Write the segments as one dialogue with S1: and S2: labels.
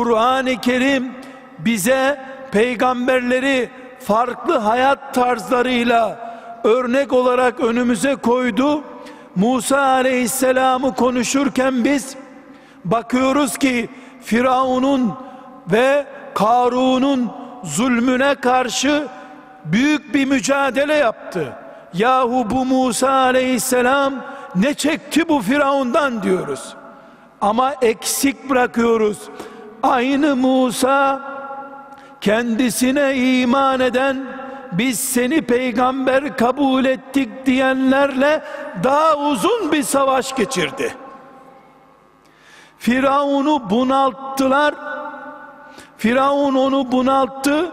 S1: Kur'an-ı Kerim bize peygamberleri farklı hayat tarzlarıyla örnek olarak önümüze koydu. Musa aleyhisselamı konuşurken biz bakıyoruz ki Firavun'un ve Karun'un zulmüne karşı büyük bir mücadele yaptı. Yahu bu Musa aleyhisselam ne çekti bu Firavundan diyoruz. Ama eksik bırakıyoruz. Aynı Musa kendisine iman eden biz seni peygamber kabul ettik diyenlerle daha uzun bir savaş geçirdi. Firavun'u bunalttılar. Firavun onu bunalttı.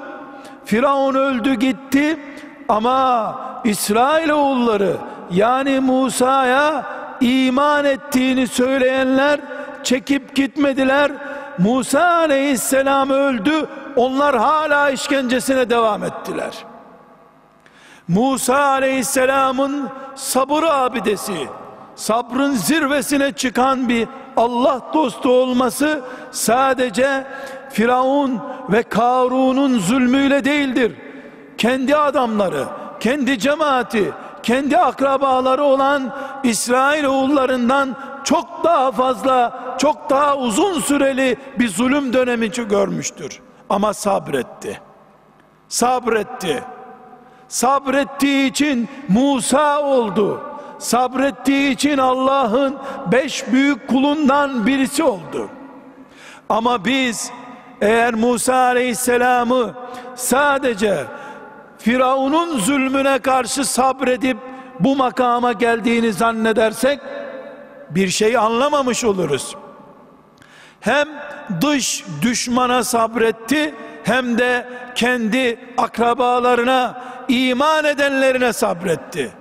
S1: Firavun öldü gitti. Ama İsrail oğulları yani Musa'ya iman ettiğini söyleyenler çekip gitmediler. Musa aleyhisselam öldü. Onlar hala işkencesine devam ettiler. Musa aleyhisselamın sabır abidesi, sabrın zirvesine çıkan bir Allah dostu olması sadece Firavun ve Karun'un zulmüyle değildir. Kendi adamları, kendi cemaati, kendi akrabaları olan İsrail oğullarından çok daha fazla, çok daha uzun süreli bir zulüm dönemi görmüştür. Ama sabretti. Sabretti. Sabrettiği için Musa oldu. Sabrettiği için Allah'ın beş büyük kulundan birisi oldu. Ama biz eğer Musa Aleyhisselam'ı sadece Firavun'un zulmüne karşı sabredip bu makama geldiğini zannedersek bir şey anlamamış oluruz. Hem dış düşmana sabretti hem de kendi akrabalarına iman edenlerine sabretti.